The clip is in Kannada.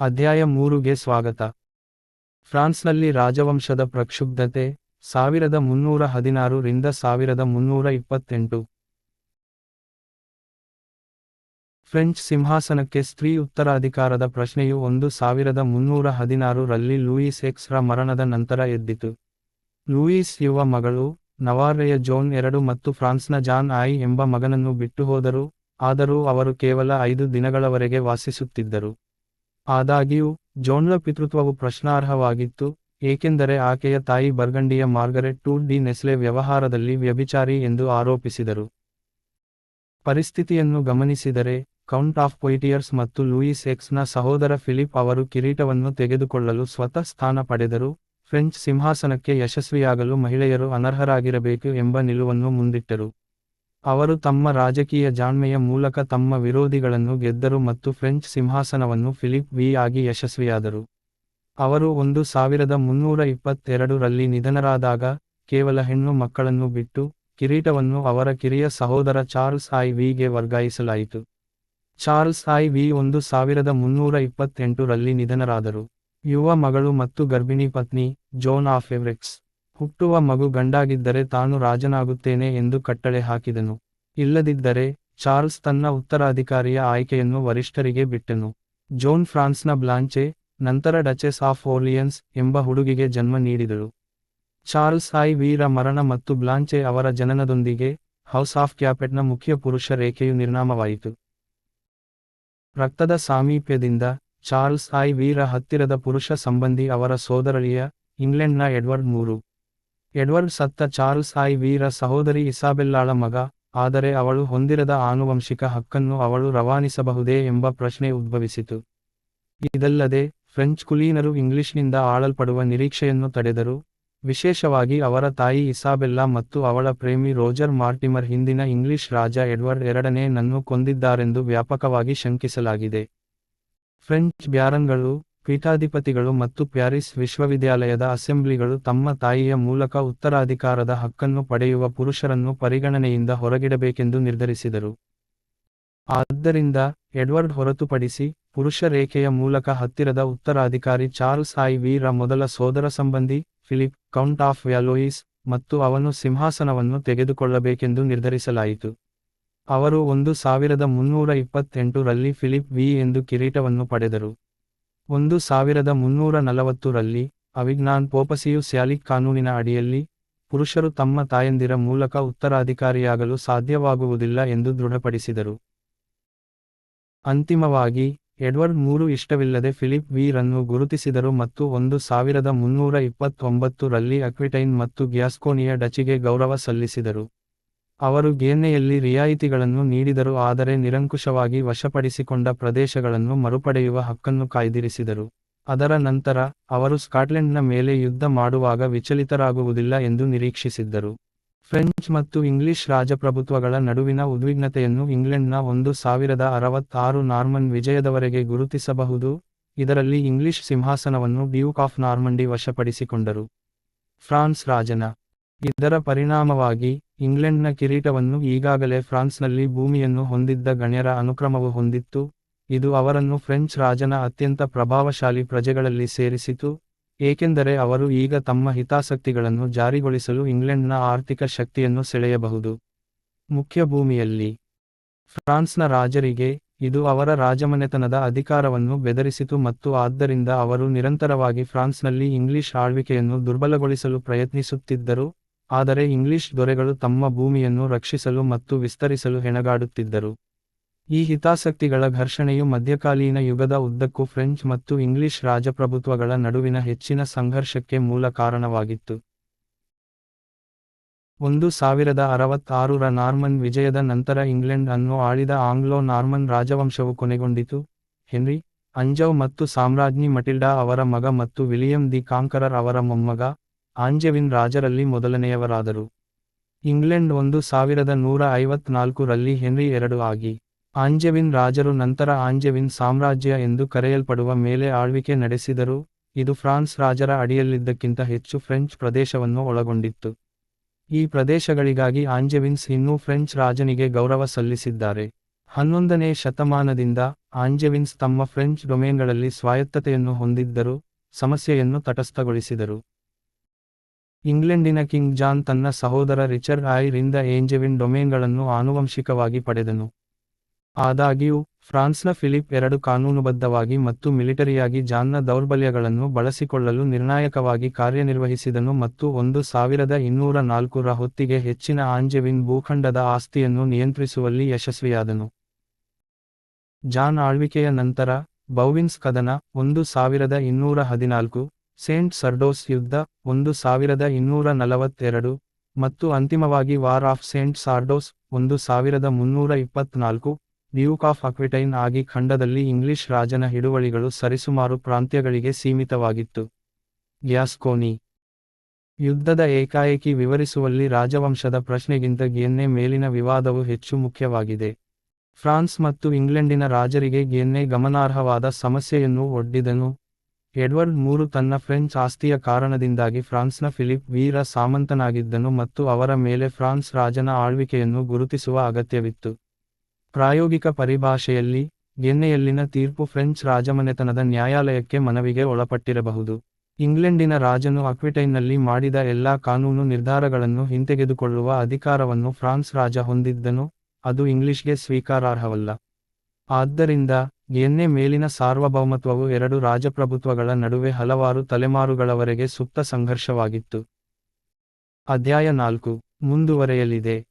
ಅಧ್ಯಾಯ ಮೂರುಗೆ ಸ್ವಾಗತ. ಫ್ರಾನ್ಸ್ನಲ್ಲಿ ರಾಜವಂಶದ ಪ್ರಕ್ಷುಬ್ಧತೆ, ಸಾವಿರದ ಮುನ್ನೂರ ಹದಿನಾರು ರಿಂದ ಸಾವಿರದ ಮುನ್ನೂರ ಇಪ್ಪತ್ತೆಂಟು. ಫ್ರೆಂಚ್ ಸಿಂಹಾಸನಕ್ಕೆ ಸ್ತ್ರೀ ಉತ್ತರಾಧಿಕಾರದ ಪ್ರಶ್ನೆಯು ಒಂದು ಸಾವಿರದ ಮುನ್ನೂರ ಹದಿನಾರು ರಲ್ಲಿ ಲೂಯಿಸ್ ಎಕ್ಸ್ ರ ಮರಣದ ನಂತರ ಎದ್ದಿತು. ಲೂಯಿಸ್ ಯುವ ಮಗಳು, ನವಾರ್ರೆಯ ಜೋನ್ ಎರಡು ಮತ್ತು ಫ್ರಾನ್ಸ್ನ ಜಾನ್ ಆಯಿ ಎಂಬ ಮಗನನ್ನು ಬಿಟ್ಟು ಹೋದರು ಆದರೂ ಅವರು ಕೇವಲ ಐದು ದಿನಗಳವರೆಗೆ ವಾಸಿಸುತ್ತಿದ್ದರು. ಆದಾಗ್ಯೂ ಜೋನ್ಲ ಪಿತೃತ್ವವು ಪ್ರಶ್ನಾರ್ಹವಾಗಿತ್ತು, ಏಕೆಂದರೆ ಆಕೆಯ ತಾಯಿ ಬರ್ಗಂಡಿಯ ಮಾರ್ಗರೆಟ್ ಟೂರ್ ಡಿ ನೆಸ್ಲೆ ವ್ಯವಹಾರದಲ್ಲಿ ವ್ಯಭಿಚಾರಿ ಎಂದು ಆರೋಪಿಸಿದರು. ಪರಿಸ್ಥಿತಿಯನ್ನು ಗಮನಿಸಿದರೆ, ಕೌಂಟ್ ಆಫ್ ಪೊಯಿಟಿಯರ್ಸ್ ಮತ್ತು ಲೂಯಿಸ್ ಎಕ್ಸ್ನ ಸಹೋದರ ಫಿಲಿಪ್ ಅವರು ಕಿರೀಟವನ್ನು ತೆಗೆದುಕೊಳ್ಳಲು ಸ್ವತಃ ಸ್ಥಾನ ಪಡೆದರು. ಫ್ರೆಂಚ್ ಸಿಂಹಾಸನಕ್ಕೆ ಯಶಸ್ವಿಯಾಗಲು ಮಹಿಳೆಯರು ಅನರ್ಹರಾಗಿರಬೇಕು ಎಂಬ ನಿಲುವನ್ನು ಮುಂದಿಟ್ಟರು. ಅವರು ತಮ್ಮ ರಾಜಕೀಯ ಜಾಣ್ಮೆಯ ಮೂಲಕ ತಮ್ಮ ವಿರೋಧಿಗಳನ್ನು ಗೆದ್ದರು ಮತ್ತು ಫ್ರೆಂಚ್ ಸಿಂಹಾಸನವನ್ನು ಫಿಲಿಪ್ ವಿ ಆಗಿ ಯಶಸ್ವಿಯಾದರು. ಅವರು ಒಂದು ಸಾವಿರದ ಮುನ್ನೂರ ಇಪ್ಪತ್ತೆರಡು ರಲ್ಲಿ ನಿಧನರಾದಾಗ, ಕೇವಲ ಹೆಣ್ಣು ಮಕ್ಕಳನ್ನು ಬಿಟ್ಟು, ಕಿರೀಟವನ್ನು ಅವರ ಕಿರಿಯ ಸಹೋದರ ಚಾರ್ಲ್ಸ್ ಐ ವಿಗೆ ವರ್ಗಾಯಿಸಲಾಯಿತು. ಚಾರ್ಲ್ಸ್ ಐ ವಿ ಒಂದು ಸಾವಿರದ ಮುನ್ನೂರ ಇಪ್ಪತ್ತೆಂಟರಲ್ಲಿ ನಿಧನರಾದರು. ಯುವ ಮಗಳು ಮತ್ತು ಗರ್ಭಿಣಿ ಪತ್ನಿ, ಜೋನ್ ಆಫ್ ಎವ್ರೆಕ್ಸ್. ಹುಟ್ಟುವ ಮಗು ಗಂಡಾಗಿದ್ದರೆ ತಾನು ರಾಜನಾಗುತ್ತೇನೆ ಎಂದು ಕಟ್ಟಳೆ ಹಾಕಿದನು. ಇಲ್ಲದಿದ್ದರೆ ಚಾರ್ಲ್ಸ್ ತನ್ನ ಉತ್ತರಾಧಿಕಾರಿಯ ಆಯ್ಕೆಯನ್ನು ವರಿಷ್ಠರಿಗೆ ಬಿಟ್ಟನು. ಜೋನ್ ಫ್ರಾನ್ಸ್ನ ಬ್ಲಾಂಚೆ, ನಂತರ ಡಚೆಸ್ ಆಫ್ ಓರ್ಲಿಯನ್ಸ್ ಎಂಬ ಹುಡುಗಿಗೆ ಜನ್ಮ ನೀಡಿದಳು. ಚಾರ್ಲ್ಸ್ ಐ ವೀರ ಮರಣ ಮತ್ತು ಬ್ಲಾಂಚೆ ಅವರ ಜನನದೊಂದಿಗೆ ಹೌಸ್ ಆಫ್ ಕ್ಯಾಪೆಟ್ನ ಮುಖ್ಯ ಪುರುಷ ರೇಖೆಯು ನಿರ್ನಾಮವಾಯಿತು. ರಕ್ತದ ಸಾಮೀಪ್ಯದಿಂದ ಚಾರ್ಲ್ಸ್ ಐ ವೀರ ಹತ್ತಿರದ ಪುರುಷ ಸಂಬಂಧಿ ಅವರ ಸೋದರಳಿಯ ಇಂಗ್ಲೆಂಡ್ನ ಎಡ್ವರ್ಡ್ ಮೂರು. ಎಡ್ವರ್ಡ್ ಸತ್ತ ಚಾರ್ಲ್ಸ್ ಐ ವೀರ ಸಹೋದರಿ ಇಸಾಬೆಲ್ಲಾಳ ಮಗ, ಆದರೆ ಅವಳು ಹೊಂದಿರದ ಆನುವಂಶಿಕ ಹಕ್ಕನ್ನು ಅವಳು ರವಾನಿಸಬಹುದೇ ಎಂಬ ಪ್ರಶ್ನೆ ಉದ್ಭವಿಸಿತು. ಇದಲ್ಲದೆ, ಫ್ರೆಂಚ್ ಕುಲೀನರು ಇಂಗ್ಲಿಷ್ನಿಂದ ಆಳಲ್ಪಡುವ ನಿರೀಕ್ಷೆಯನ್ನು ತಡೆದರು. ವಿಶೇಷವಾಗಿ ಅವರ ತಾಯಿ ಇಸಾಬೆಲ್ಲಾ ಮತ್ತು ಅವಳ ಪ್ರೇಮಿ ರೋಜರ್ ಮಾರ್ಟಿಮರ್ ಹಿಂದಿನ ಇಂಗ್ಲಿಷ್ ರಾಜ ಎಡ್ವರ್ಡ್ ಎರಡನೇ ನನ್ನು ಕೊಂದಿದ್ದಾರೆಂದು ವ್ಯಾಪಕವಾಗಿ ಶಂಕಿಸಲಾಗಿದೆ. ಫ್ರೆಂಚ್ ಬ್ಯಾರನ್ಗಳು ಪೀಠಾಧಿಪತಿಗಳು ಮತ್ತು ಪ್ಯಾರಿಸ್ ವಿಶ್ವವಿದ್ಯಾಲಯದ ಅಸೆಂಬ್ಲಿಗಳು ತಮ್ಮ ತಾಯಿಯ ಮೂಲಕ ಉತ್ತರಾಧಿಕಾರದ ಹಕ್ಕನ್ನು ಪಡೆಯುವ ಪುರುಷರನ್ನು ಪರಿಗಣನೆಯಿಂದ ಹೊರಗಿಡಬೇಕೆಂದು ನಿರ್ಧರಿಸಿದರು. ಆದ್ದರಿಂದ ಎಡ್ವರ್ಡ್ ಹೊರತುಪಡಿಸಿ ಪುರುಷ ರೇಖೆಯ ಮೂಲಕ ಹತ್ತಿರದ ಉತ್ತರಾಧಿಕಾರಿ ಚಾರ್ಲ್ಸ್ ಐ ವೀರ ಮೊದಲ ಸೋದರ ಸಂಬಂಧಿ ಫಿಲಿಪ್ ಕೌಂಟ್ ಆಫ್ ವ್ಯಾಲೋಯಿಸ್ ಮತ್ತು ಅವನು ಸಿಂಹಾಸನವನ್ನು ತೆಗೆದುಕೊಳ್ಳಬೇಕೆಂದು ನಿರ್ಧರಿಸಲಾಯಿತು. ಅವರು ಒಂದು ಸಾವಿರದ ಮುನ್ನೂರ ಇಪ್ಪತ್ತೆಂಟು ರಲ್ಲಿ ಫಿಲಿಪ್ ವಿ ಎಂದು ಕಿರೀಟವನ್ನು ಪಡೆದರು. ಒಂದು ಸಾವಿರದ ಮುನ್ನೂರ ನಲವತ್ತು ರಲ್ಲಿ ಅವಿಜ್ಞಾನ್ ಪೋಪಸಿಯು ಸ್ಯಾಲಿಕ್ ಕಾನೂನಿನ ಅಡಿಯಲ್ಲಿ, ಪುರುಷರು ತಮ್ಮ ತಾಯಂದಿರ ಮೂಲಕ ಉತ್ತರಾಧಿಕಾರಿಯಾಗಲು ಸಾಧ್ಯವಾಗುವುದಿಲ್ಲ ಎಂದು ದೃಢಪಡಿಸಿದರು. ಅಂತಿಮವಾಗಿ, ಎಡ್ವರ್ಡ್ ಮೂರು ಇಷ್ಟವಿಲ್ಲದೆ ಫಿಲಿಪ್ ವಿ ರನ್ನು ಗುರುತಿಸಿದರು ಮತ್ತು ಒಂದು ಸಾವಿರದ ಮುನ್ನೂರ ಇಪ್ಪತ್ತೊಂಬತ್ತು ರಲ್ಲಿ ಅಕ್ವಿಟೈನ್ ಮತ್ತು ಗ್ಯಾಸ್ಕೋನಿಯ ಡಚಿಗೆ ಗೌರವ ಸಲ್ಲಿಸಿದರು. ಅವರು ಗೇನ್ನೆಯಲ್ಲಿ ರಿಯಾಯಿತಿಗಳನ್ನು ನೀಡಿದರು ಆದರೆ ನಿರಂಕುಶವಾಗಿ ವಶಪಡಿಸಿಕೊಂಡ ಪ್ರದೇಶಗಳನ್ನು ಮರುಪಡೆಯುವ ಹಕ್ಕನ್ನು ಕಾಯ್ದಿರಿಸಿದರು. ಅದರ ನಂತರ, ಅವರು ಸ್ಕಾಟ್ಲೆಂಡ್ನ ಮೇಲೆ ಯುದ್ಧ ಮಾಡುವಾಗ ವಿಚಲಿತರಾಗುವುದಿಲ್ಲ ಎಂದು ನಿರೀಕ್ಷಿಸಿದ್ದರು. ಫ್ರೆಂಚ್ ಮತ್ತು ಇಂಗ್ಲಿಷ್ ರಾಜಪ್ರಭುತ್ವಗಳ ನಡುವಿನ ಉದ್ವಿಗ್ನತೆಯನ್ನು ಇಂಗ್ಲೆಂಡ್ನ ಒಂದು ಸಾವಿರದ ಅರವತ್ತಾರು ನಾರ್ಮನ್ ವಿಜಯದವರೆಗೆ ಗುರುತಿಸಬಹುದು. ಇದರಲ್ಲಿ ಇಂಗ್ಲಿಷ್ ಸಿಂಹಾಸನವನ್ನು ಡ್ಯೂಕ್ ಆಫ್ ನಾರ್ಮಂಡಿ ವಶಪಡಿಸಿಕೊಂಡರು. ಫ್ರಾನ್ಸ್ ರಾಜನ ಇದರ ಪರಿಣಾಮವಾಗಿ ಇಂಗ್ಲೆಂಡ್ನ ಕಿರೀಟವನ್ನು ಈಗಾಗಲೇ ಫ್ರಾನ್ಸ್ನಲ್ಲಿ ಭೂಮಿಯನ್ನು ಹೊಂದಿದ್ದ ಗಣ್ಯರ ಅನುಕ್ರಮವು ಹೊಂದಿತ್ತು. ಇದು ಅವರನ್ನು ಫ್ರೆಂಚ್ ರಾಜನ ಅತ್ಯಂತ ಪ್ರಭಾವಶಾಲಿ ಪ್ರಜೆಗಳಲ್ಲಿ ಸೇರಿಸಿತು, ಏಕೆಂದರೆ ಅವರು ಈಗ ತಮ್ಮ ಹಿತಾಸಕ್ತಿಗಳನ್ನು ಜಾರಿಗೊಳಿಸಲು ಇಂಗ್ಲೆಂಡ್ನ ಆರ್ಥಿಕ ಶಕ್ತಿಯನ್ನು ಸೆಳೆಯಬಹುದು. ಮುಖ್ಯ ಭೂಮಿಯಲ್ಲಿ ಫ್ರಾನ್ಸ್ನ ರಾಜರಿಗೆ ಇದು ಅವರ ರಾಜಮನೆತನದ ಅಧಿಕಾರವನ್ನು ಬೆದರಿಸಿತು ಮತ್ತು ಆದ್ದರಿಂದ ಅವರು ನಿರಂತರವಾಗಿ ಫ್ರಾನ್ಸ್ನಲ್ಲಿ ಇಂಗ್ಲಿಷ್ ಆಳ್ವಿಕೆಯನ್ನು ದುರ್ಬಲಗೊಳಿಸಲು ಪ್ರಯತ್ನಿಸುತ್ತಿದ್ದರು. ಆದರೆ ಇಂಗ್ಲಿಷ್ ದೊರೆಗಳು ತಮ್ಮ ಭೂಮಿಯನ್ನು ರಕ್ಷಿಸಲು ಮತ್ತು ವಿಸ್ತರಿಸಲು ಹೆಣಗಾಡುತ್ತಿದ್ದರು. ಈ ಹಿತಾಸಕ್ತಿಗಳ ಘರ್ಷಣೆಯು ಮಧ್ಯಕಾಲೀನ ಯುಗದ ಉದ್ದಕ್ಕೂ ಫ್ರೆಂಚ್ ಮತ್ತು ಇಂಗ್ಲಿಷ್ ರಾಜಪ್ರಭುತ್ವಗಳ ನಡುವಿನ ಹೆಚ್ಚಿನ ಸಂಘರ್ಷಕ್ಕೆ ಮೂಲ ಕಾರಣವಾಗಿತ್ತು. ಒಂದು ಸಾವಿರದ ಅರವತ್ತಾರರ ನಾರ್ಮನ್ ವಿಜಯದ ನಂತರ ಇಂಗ್ಲೆಂಡ್ ಅನ್ನು ಆಳಿದ ಆಂಗ್ಲೋ ನಾರ್ಮನ್ ರಾಜವಂಶವು ಕೊನೆಗೊಂಡಿತು. ಹೆನ್ರಿ ಅಂಜವ್ ಮತ್ತು ಸಾಮ್ರಾಜ್ಞಿ ಮಟಿಲ್ಡಾ ಅವರ ಮಗ ಮತ್ತು ವಿಲಿಯಂ ದಿ ಕಾಂಕರರ್ ಅವರ ಮೊಮ್ಮಗ ಆಂಜೆವಿನ್ ರಾಜರಲ್ಲಿ ಮೊದಲನೆಯವರಾದರು. ಇಂಗ್ಲೆಂಡ್ ಒಂದು ಸಾವಿರದ ನೂರ ಐವತ್ನಾಲ್ಕು ರಲ್ಲಿ ಹೆನ್ರಿ ಎರಡು ಆಗಿ. ಆಂಜೆವಿನ್ ರಾಜರು ನಂತರ ಆಂಜೆವಿನ್ ಸಾಮ್ರಾಜ್ಯ ಎಂದು ಕರೆಯಲ್ಪಡುವ ಮೇಲೆ ಆಳ್ವಿಕೆ ನಡೆಸಿದರು. ಇದು ಫ್ರಾನ್ಸ್ ರಾಜರ ಅಡಿಯಲ್ಲಿದ್ದಕ್ಕಿಂತ ಹೆಚ್ಚು ಫ್ರೆಂಚ್ ಪ್ರದೇಶವನ್ನು ಒಳಗೊಂಡಿತ್ತು. ಈ ಪ್ರದೇಶಗಳಿಗಾಗಿ ಆಂಜೆವಿನ್ಸ್ ಇನ್ನೂ ಫ್ರೆಂಚ್ ರಾಜನಿಗೆ ಗೌರವ ಸಲ್ಲಿಸಿದ್ದಾರೆ. ಹನ್ನೊಂದನೇ ಶತಮಾನದಿಂದ ಆಂಜೆವಿನ್ಸ್ ತಮ್ಮ ಫ್ರೆಂಚ್ ಡೊಮೇನ್ಗಳಲ್ಲಿ ಸ್ವಾಯತ್ತತೆಯನ್ನು ಹೊಂದಿದ್ದರು, ಸಮಸ್ಯೆಯನ್ನು ತಟಸ್ಥಗೊಳಿಸಿದರು. ಇಂಗ್ಲೆಂಡಿನ ಕಿಂಗ್ ಜಾನ್ ತನ್ನ ಸಹೋದರ ರಿಚರ್ಡ್ ಐ ರಿಂದ ಏಂಜೆವಿನ್ ಡೊಮೇನ್ಗಳನ್ನು ಆನುವಂಶಿಕವಾಗಿ ಪಡೆದನು. ಆದಾಗ್ಯೂ, ಫ್ರಾನ್ಸ್ನ ಫಿಲಿಪ್ ಎರಡು ಕಾನೂನುಬದ್ಧವಾಗಿ ಮತ್ತು ಮಿಲಿಟರಿಯಾಗಿ ಜಾನ್ನ ದೌರ್ಬಲ್ಯಗಳನ್ನು ಬಳಸಿಕೊಳ್ಳಲು ನಿರ್ಣಾಯಕವಾಗಿ ಕಾರ್ಯನಿರ್ವಹಿಸಿದನು ಮತ್ತು ಒಂದು ಸಾವಿರದ ಇನ್ನೂರ ನಾಲ್ಕರ ಹೊತ್ತಿಗೆ ಹೆಚ್ಚಿನ ಆಂಜೆವಿನ್ ಭೂಖಂಡದ ಆಸ್ತಿಯನ್ನು ನಿಯಂತ್ರಿಸುವಲ್ಲಿ ಯಶಸ್ವಿಯಾದನು. ಜಾನ್ ಆಳ್ವಿಕೆಯ ನಂತರ, ಬೌವಿನ್ಸ್ ಕದನ ಒಂದು ಸಾವಿರದ ಇನ್ನೂರ ಹದಿನಾಲ್ಕು ಸೇಂಟ್ ಸರ್ಡೋಸ್ ಯುದ್ಧ, ಒಂದು ಸಾವಿರದ ಇನ್ನೂರ ನಲವತ್ತೆರಡು ಮತ್ತು ಅಂತಿಮವಾಗಿ ವಾರ್ ಆಫ್ ಸೇಂಟ್ ಸಾರ್ಡೋಸ್, ಒಂದು ಸಾವಿರದ ಮುನ್ನೂರ ಇಪ್ಪತ್ನಾಲ್ಕು, ಡ್ಯೂಕ್ ಆಫ್ ಅಕ್ವಿಟೈನ್ ಆಗಿ ಖಂಡದಲ್ಲಿ ಇಂಗ್ಲಿಷ್ ರಾಜನ ಹಿಡುವಳಿಗಳು ಸರಿಸುಮಾರು ಪ್ರಾಂತ್ಯಗಳಿಗೆ ಸೀಮಿತವಾಗಿತ್ತು. ಗ್ಯಾಸ್ಕೋನಿ ಯುದ್ಧದ ಏಕಾಏಕಿ ವಿವರಿಸುವಲ್ಲಿ ರಾಜವಂಶದ ಪ್ರಶ್ನೆಗಿಂತ ಗೆನ್ನೆ ಮೇಲಿನ ವಿವಾದವು ಹೆಚ್ಚು ಮುಖ್ಯವಾಗಿದೆ. ಫ್ರಾನ್ಸ್ ಮತ್ತು ಇಂಗ್ಲೆಂಡಿನ ರಾಜರಿಗೆ ಗೆನ್ನೆ ಗಮನಾರ್ಹವಾದ ಸಮಸ್ಯೆಯನ್ನು ಒಡ್ಡಿದನು ಎಡ್ವರ್ಡ್ ಮೂರು ತನ್ನ ಫ್ರೆಂಚ್ ಆಸ್ತಿಯ ಕಾರಣದಿಂದಾಗಿ ಫ್ರಾನ್ಸ್ನ ಫಿಲಿಪ್ ವೀರ ಸಾಮಂತನಾಗಿದ್ದನು ಮತ್ತು ಅವರ ಮೇಲೆ ಫ್ರಾನ್ಸ್ ರಾಜನ ಆಳ್ವಿಕೆಯನ್ನು ಗುರುತಿಸುವ ಅಗತ್ಯವಿತ್ತು. ಪ್ರಾಯೋಗಿಕ ಪರಿಭಾಷೆಯಲ್ಲಿ, ಗೆನ್ನೆಯಲ್ಲಿನ ತೀರ್ಪು ಫ್ರೆಂಚ್ ರಾಜಮನೆತನದ ನ್ಯಾಯಾಲಯಕ್ಕೆ ಮನವಿಗೆ ಒಳಪಟ್ಟಿರಬಹುದು. ಇಂಗ್ಲೆಂಡಿನ ರಾಜನು ಅಕ್ವಿಟೈನ್ನಲ್ಲಿ ಮಾಡಿದ ಎಲ್ಲಾ ಕಾನೂನು ನಿರ್ಧಾರಗಳನ್ನು ಹಿಂತೆಗೆದುಕೊಳ್ಳುವ ಅಧಿಕಾರವನ್ನು ಫ್ರಾನ್ಸ್ ರಾಜ ಹೊಂದಿದ್ದನು, ಅದು ಇಂಗ್ಲಿಷ್ಗೆ ಸ್ವೀಕಾರಾರ್ಹವಲ್ಲ. ಆದ್ದರಿಂದ ಗೆನ್ನೆ ಮೇಲಿನ ಸಾರ್ವಭೌಮತ್ವವು ಎರಡು ರಾಜಪ್ರಭುತ್ವಗಳ ನಡುವೆ ಹಲವಾರು ತಲೆಮಾರುಗಳವರೆಗೆ ಸುಪ್ತ ಸಂಘರ್ಷವಾಗಿತ್ತು. ಅಧ್ಯಾಯ ನಾಲ್ಕು. ಮುಂದುವರೆಯಲಿದೆ.